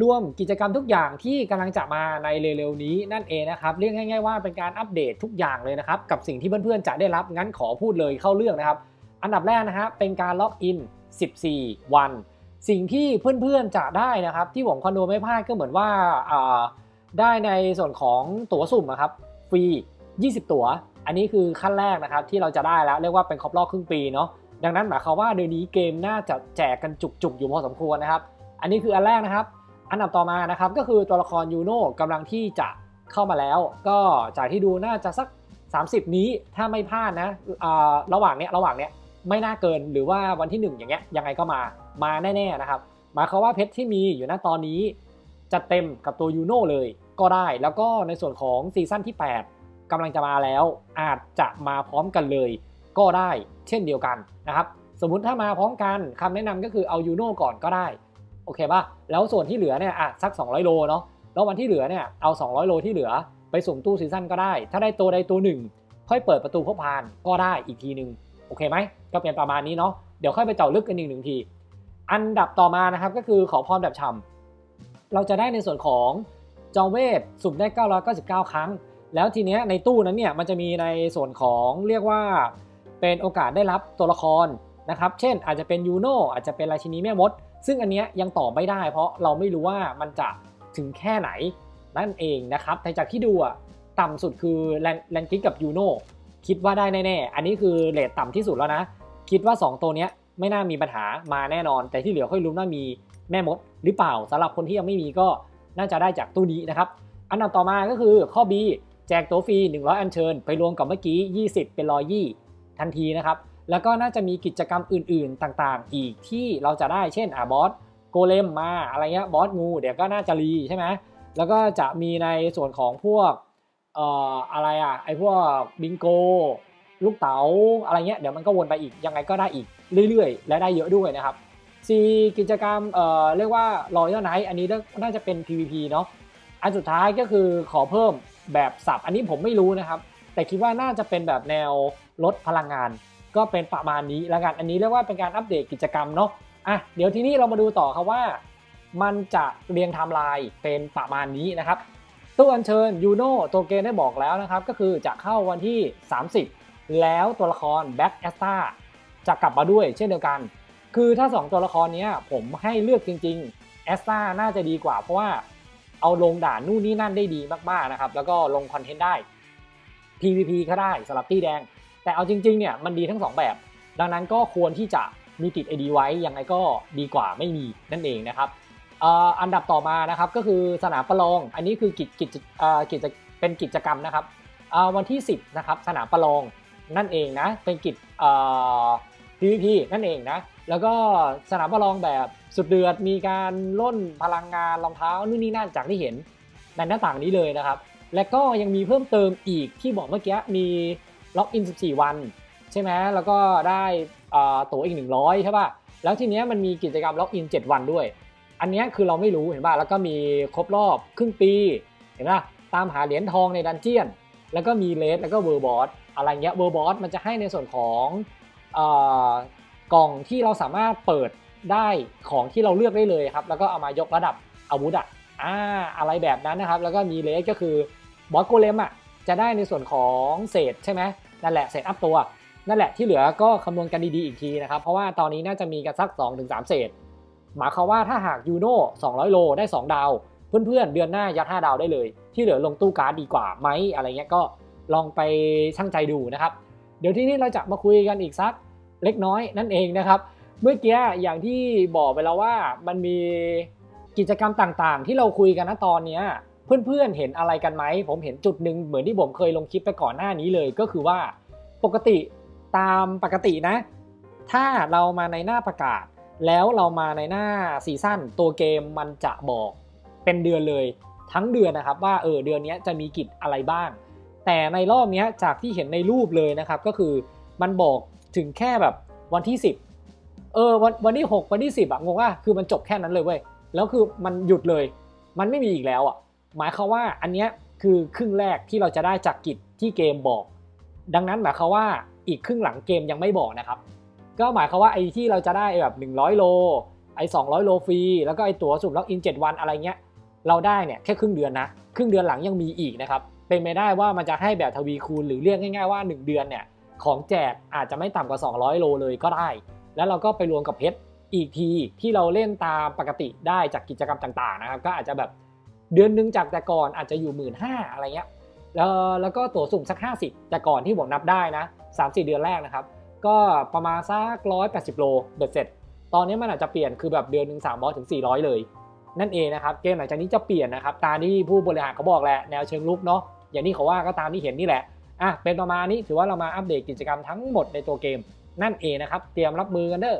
รวมกิจกรรมทุกอย่างที่กำลังจะมาในเร็วๆนี้นั่นเองนะครับเรียกง่ายๆว่าเป็นการอัปเดตทุกอย่างเลยนะครับกับสิ่งที่เพื่อนๆจะได้รับงั้นขอพูดเลยเข้าเรื่องนะครับ อันดับแรกนะครับเป็นการล็อกอิน 14 วัน สิ่งที่เพื่อนๆจะได้นะครับ ที่ผมคอนโดไม่พลาดก็เหมือนว่าอ่าได้ในส่วนของตั๋วสุ่มนะครับฟรี 20 ตั๋ว อันนี้คือขั้นแรกนะครับที่เราจะได้แล้วเรียกว่าเป็นครบรอบครึ่งปีเนาะดังนั้นหมายความว่าเดือนนี้เกมน่าจะแจกกันจุกๆอยู่พอสมควรนะครับ อันนี้คืออันแรกนะครับ อันดับต่อมานะครับก็คือตัวละครยูโน่กำลังที่จะเข้ามาแล้ว ก็จากที่ดูน่าจะสัก 30 นี้ถ้าไม่พลาดนะอ่าระหว่างเนี้ยระหว่างเนี้ยไม่น่าเกินหรือว่าวันที่ 1 อย่างเงี้ยยังไงก็มามาแน่ๆนะครับหมายความว่าเพชรที่มีอยู่ณตอนนี้จะเต็มกับตัวยูโน่เลยก็ได้แล้วก็ในส่วนของซีซั่นที่ 8กำลังจะมาแล้ว อาจจะมาพร้อมกันเลย ก็ได้เช่นเดียวกันนะครับสมมุติถ้ามาพร้อมกันคำแนะนำก็คือเอายูโน่ก่อนก็ได้ โอเคป่ะแล้วส่วนที่เหลือเนี่ยอะสัก 200 โลเนาะแล้ววันที่เหลือเนี่ยเอา 200 โลที่เหลือไปสุ่มตู้ซีซั่นก็ได้ ถ้าได้ตัวใดตัวหนึ่ง ค่อยเปิดประตูพบพานก็ได้อีกทีหนึ่งโอเคไหมก็เป็นประมาณนี้เนาะเดี๋ยวค่อยไปเจาะลึกกันอีกหนึ่งที อันดับต่อมานะครับก็คือขอพรแบบฉ่ำเราจะได้ในส่วนของจอเวทสุ่มได้ 999 ครั้ง แล้วทีเนี้ยในตู้นั้นเนี่ยมันจะมีในส่วนของเรียกว่าเป็นโอกาสได้รับตัวละครนะครับ เช่นอาจจะเป็นยูโนอาจจะเป็นราชินีแม่มด ซึ่งอันเนี้ยยังตอบไม่ได้ เพราะเราไม่รู้ว่ามันจะถึงแค่ไหนนั่นเองนะครับ แต่จากที่ดูอะต่ำสุดคือแลนกิกกับยูโนคิดว่าได้แน่ๆ อันนี้คือเรทต่ำที่สุดแล้วนะ คิดว่า 2 ตัวเนี้ยไม่น่ามีปัญหามาแน่นอน แต่ที่เหลือค่อยรู้ว่ามีแม่มดหรือเปล่าสำหรับคนที่ยังไม่มีก็น่าจะได้จากตู้นี้นะครับ อันดับต่อมาก็คือข้อ B แจกตัวฟรี 100 อัญเชิญ ไปรวมกับเมื่อกี้ 20 เป็น120ทันทีนะครับ แล้วก็น่าจะมีกิจกรรมอื่นๆต่างๆ อีกที่เราจะได้เช่นอะบอสโกเลมมาอะไรเงี้ยบอสงูเดี๋ยวก็น่าจะรีใช่ไหมแล้วก็จะมีในส่วนของพวกเอ่ออะไรอะไอพวกบิงโก ลูกเต๋าอะไรเงี้ยเดี๋ยวมันก็วนไปอีกยังไงก็ได้อีกเรื่อยๆ และได้เยอะด้วยนะครับซีกิจกรรมเอ่อเรียกว่า Royal Night อันนี้น่าจะเป็น PVP เนาะอันสุดท้ายก็คือขอเพิ่มแบบสับ อันนี้ผมไม่รู้นะครับ แต่คิดว่าน่าจะเป็นแบบแนวลดพลังงาน ก็เป็นประมาณนี้แล้วกันอันนี้เรียกว่าเป็นการอัปเดตกิจกรรมเนาะอะเดี๋ยวทีนี้เรามาดูต่อครับว่า มันจะเรียงไทม์ไลน์เป็นประมาณนี้นะครับตู้อัญเชิญยูโน่ตัวเกมได้บอกแล้วนะครับ ก็คือจะเข้าวันที่ 30 แล้วตัวละครแบ็กแอสตาจะกลับมาด้วยเช่นเดียวกัน คือถ้า 2 ตัวละครนี้ผมให้เลือกจริงๆแอสตาน่าจะดีกว่าเพราะว่าเอาลงด่านนู่นนี่นั่นได้ดีมากๆนะครับ แล้วก็ลงคอนเทนต์ได้ PVP ก็ได้สำหรับตี้แดง แต่เอาจริงๆเนี่ยมันดีทั้ง 2 แบบ ดังนั้นก็ควรที่จะมีติด ID ไว้ยังไงก็ดีกว่าไม่มีนั่นเองนะครับอันดับต่อมานะครับก็คือสนามประลอง อันนี้คือกิจกิจอ่อกิจเป็นกิจกรรมนะครับวันที่ 10นะครับสนามประลองนั่นเองนะเป็นกิจเอ่อ PVP นั่นเองนะแล้วก็สนามประลองแบบสุดเดือดมีการล่นพลังงานรองเท้านู่นนี่นั่นจากที่เห็นในหน้าต่างนี้เลยนะครับ และก็ยังมีเพิ่มเติมอีกที่บอกเมื่อกี้มี ล็อกอิน 14 วัน ใช่ไหมแล้วก็ได้ตั๋วอีก 100 ใช่ป่ะ แล้วทีเนี้ยมันมีกิจกรรมล็อกอิน 7 วันด้วย อันเนี้ยคือเราไม่รู้เห็นป่ะ แล้วก็มีครบรอบครึ่งปี เห็นป่ะ ตามหาเหรียญทองในดันเจียน แล้วก็มีเลสแล้วก็เวอร์บอสอะไรเงี้ย เวอร์บอสมันจะให้ในส่วนของอกล่องที่เราสามารถเปิดได้ของที่เราเลือกได้เลยครับ แล้วก็เอามายกระดับอาวุธอะอ่าอะไรแบบนั้นนะครับ แล้วก็มีเลสก็คือบอสโกเลมอะ จะได้ในส่วนของเศษใช่ไหมนั่นแหละเศษอัพตัวนั่นแหละที่เหลือก็คำนวณกันดีๆอีกทีนะครับ เพราะว่าตอนนี้น่าจะมีกันสัก 2-3 เศษ หมายความว่าถ้าหากยูโน่200 โลได้ 2 ดาว เพื่อนๆ เดือนหน้ายัด 5 ดาวได้เลย ที่เหลือลงตู้การ์ดดีกว่าไหมอะไรเงี้ยก็ลองไปช่างใจดูนะครับ เดี๋ยวที่นี้เราจะมาคุยกันอีกสักเล็กน้อยนั่นเองนะครับ เมื่อกี้อย่างที่บอกไปแล้วว่ามันมีกิจกรรมต่างๆ ที่เราคุยกันนะตอนเนี้ย เพื่อนๆเห็นอะไรกันไหม ผมเห็นจุดหนึ่งเหมือนที่ผมเคยลงคลิปไปก่อนหน้านี้เลยก็คือว่าปกติตามปกตินะ ถ้าเรามาในหน้าประกาศ แล้วเรามาในหน้าซีซั่นตัวเกมมันจะบอกเป็นเดือนเลย ทั้งเดือนนะครับว่าเออเดือนนี้จะมีกิจอะไรบ้าง แต่ในรอบนี้จากที่เห็นในรูปเลยนะครับ ก็คือมันบอกถึงแค่แบบวันที่ 10 เออวันวันที่ 6 วันที่ 10อะงงว่าคือมันจบแค่นั้นเลยเว้ยแล้วคือมันหยุดเลย มันไม่มีอีกแล้วอะ หมายความว่าอันเนี้ยคือครึ่งแรกที่เราจะได้จากกิจที่เกมบอก ดังนั้นหมายความว่าอีกครึ่งหลังเกมยังไม่บอกนะครับ ก็หมายความว่าไอ้ที่เราจะได้แบบ 100 โล ไอ้200 โลฟรี แล้วก็ไอ้ตั๋วสุ่มล็อกอิน 7 วันอะไรเงี้ย เราได้เนี่ยแค่ครึ่งเดือนนะ ครึ่งเดือนหลังยังมีอีกนะครับ เป็นไปได้ว่ามันจะให้แบบทวีคูณหรือเรียกง่าย ๆว่า 1 เดือนเนี่ยของแจกอาจจะไม่ต่ำกว่า 200 โลเลยก็ได้ แล้วเราก็ไปรวมกับเพชรอีกทีที่เราเล่นตามปกติได้จากกิจกรรมต่างๆนะครับ ก็อาจจะแบบ เดือนหนึงจากแต่ก่อนอาจจะอยู่1 5ื่นห้าอะไรเงี้ยแล้วแล้วก็ตั๋วสุ่มสัก 50 แต่ก่อนที่ผมนับได้นะ3-4 เดือนแรกนะครับ ก็ประมาณสัก180 โลเบ็ดเสร็จ ตอนนี้มันอาจจะเปลี่ยนคือแบบเดือนหนึ่ง300ถึง400 เลย นั่นเองนะครับเกมหลังจากนี้จะเปลี่ยนนะครับตามที่ผู้บริหารเขาบอกแหละแนวเชิงลุกเนาะอย่างที่เขาว่าก็ตามที่เห็นนี่แหละอะเป็นประมาณนี้ถือว่าเรามาอัปเดตกิจกรรมทั้งหมดในตัวเกมนั่นเองนะครับ เตรียมรับมือกันเด้อ